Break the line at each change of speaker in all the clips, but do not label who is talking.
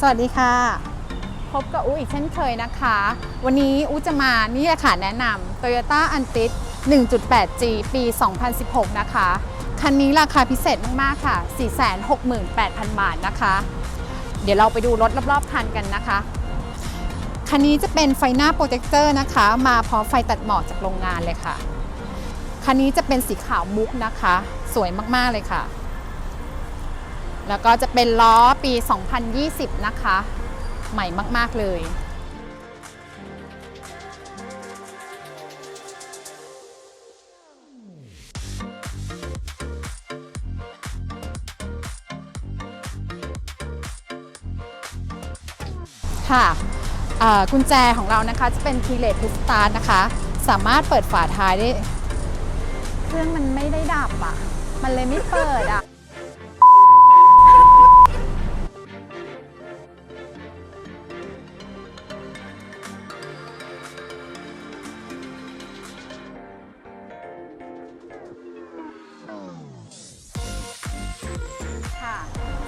สวัสดีค่ะ พบกับอูอีกเช่นเคยนะคะ วันนี้อูจะมานี่แหละค่ะแนะนำ Toyota a n t i s 1.8G ปี 2016 นะคะ คันนี้ราคาพิเศษมาก ๆ ค่ะ 468,000 บาทนะคะ เดี๋ยวเราไปดูรถรอบ ๆ คันกันนะคะ คันนี้จะเป็นไฟหน้าโปรเจคเตอร์นะคะ มาพร้อมไฟตัดหมอกจากโรงงานเลยค่ะ คันนี้จะเป็นสีขาวมุกนะคะ สวยมาก ๆ เลยค่ะ แล้วก็จะเป็นล้อปี 2020 นะคะ ใหม่มาก ๆ เลยค่ะกุญแจของเรานะคะจะเป็นคีเลสพุสตาร์นะคะ สามารถเปิดฝาท้ายได้ เครื่องมันไม่ได้ดับอะ มันเลยไม่เปิดอะ่ะ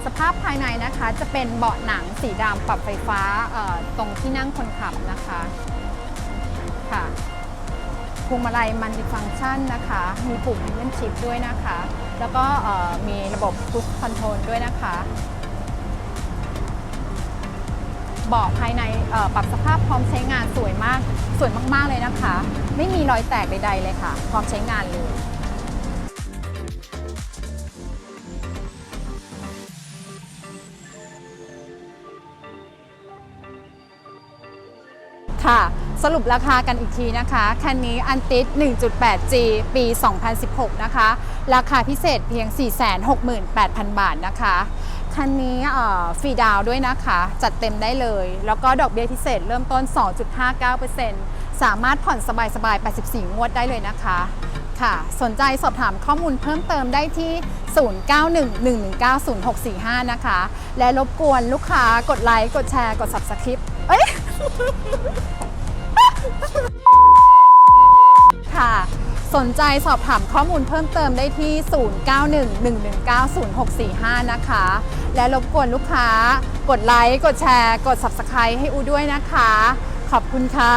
สภาพภายในนะคะจะเป็นเบาะหนังสีดำปรับไฟฟ้าตรงที่นั่งคนขับนะคะค่ะพวงมาลัยมันติฟังก์ชันนะคะ มีปุ่ม p พ e นชิ p ด้วยนะคะ แล้วก็มีระบบค u ู e คอนโทรลด้วยนะคะเบาะภายในปรับสภาพพร้อมใช้งานสวยมาก สวยมากๆเลยนะคะ ไม่มีรอยแตกใดๆเลยค่ะ พร้อมใช้งานเลย ค่ะ สรุปราคากันอีกทีนะคะ คันนี้อันติส 1.8G ปี 2016 นะคะ ราคาพิเศษเพียง 468,000 บาทนะคะ คันนี้ฟรีดาวด้วยนะคะ จัดเต็มได้เลย แล้วก็ดอกเบี้ยพิเศษเริ่มต้น 2.59%สามารถผ่อนสบายๆ 84 งวดได้เลยนะคะค่ะสนใจสอบถามข้อมูลเพิ่มเติมได้ที่ 0911190645 นะคะ และรบกวนลูกค้ากดไลค์ กดแชร์ กด Subscribe เอ้ย ค่ะ สนใจสอบถามข้อมูลเพิ่มเติมได้ที่ 0911190645 นะคะ และรบกวนลูกค้ากดไลค์ กดแชร์ กด Subscribe ให้อูด้วยนะคะ ขอบคุณค่ะ